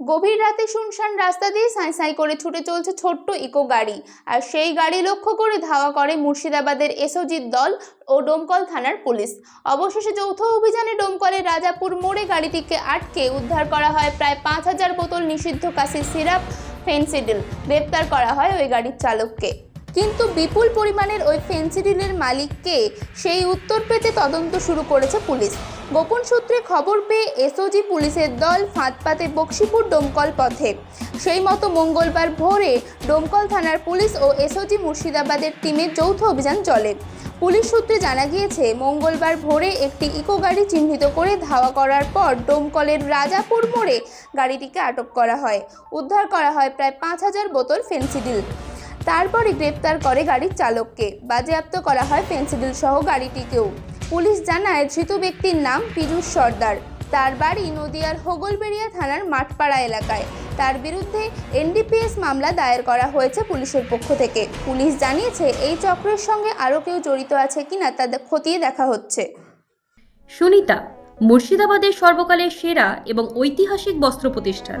গভীর রাতে শুনশান রাস্তা দিয়ে সাঁই সাঁই করে ছুটে চলছে ছোট্ট ইকো গাড়ি। আর সেই গাড়ি লক্ষ্য করে ধাওয়া করে মুর্শিদাবাদের এসওজির দল ও ডোমকল থানার পুলিশ। অবশেষে যৌথ অভিযানে ডোমকলের রাজাপুর মোড়ে গাড়িটিকে আটকে উদ্ধার করা হয় প্রায় পাঁচ হাজার বোতল নিষিদ্ধ কাশির সিরাপ, ফেন্সিডিল গ্রেপ্তার করা হয় ওই গাড়ির চালককে। কিন্তু বিপুল পরিমাণের ওই ফেন্সিডিলের মালিককে সেই উত্তর পেতে তদন্ত শুরু করেছে পুলিশ। গোপন সূত্রে খবর পেয়ে এসওজি পুলিশের দল ফাঁদ পাতে বক্সিপুর ডোমকল পথে। সেই মতো মঙ্গলবার ভোরে ডোমকল থানার পুলিশ ও এসওজি মুর্শিদাবাদের টিমের যৌথ অভিযান চলে। পুলিশ সূত্রে জানা গিয়েছে, মঙ্গলবার ভোরে একটি ইকো গাড়ি চিহ্নিত করে ধাওয়া করার পর ডোমকলের রাজাপুর মোড়ে গাড়িটিকে আটক করা হয়। উদ্ধার করা হয় প্রায় পাঁচ হাজার বোতল ফেন্সিডিল তারপরে গ্রেপ্তার করে গাড়ির চালককে। বাজেয়াপ্ত করা হয় পেন্সিডিল সহ গাড়িটিকেও। পুলিশ জানায়, ধৃত ব্যক্তির নাম পীযূষ সর্দার। তার বাড়ি নদিয়ার হোগলবেড়িয়া থানার মাঠপাড়া এলাকায়। তার বিরুদ্ধে এনডিপিএস মামলা দায়ের করা হয়েছে পুলিশের পক্ষ থেকে। পুলিশ জানিয়েছে, এই চক্রের সঙ্গে আরও কেউ জড়িত আছে কিনা তা খতিয়ে দেখা হচ্ছে। সুনিতা, মুর্শিদাবাদের সর্বকালের সেরা এবং ঐতিহাসিক বস্ত্র প্রতিষ্ঠান।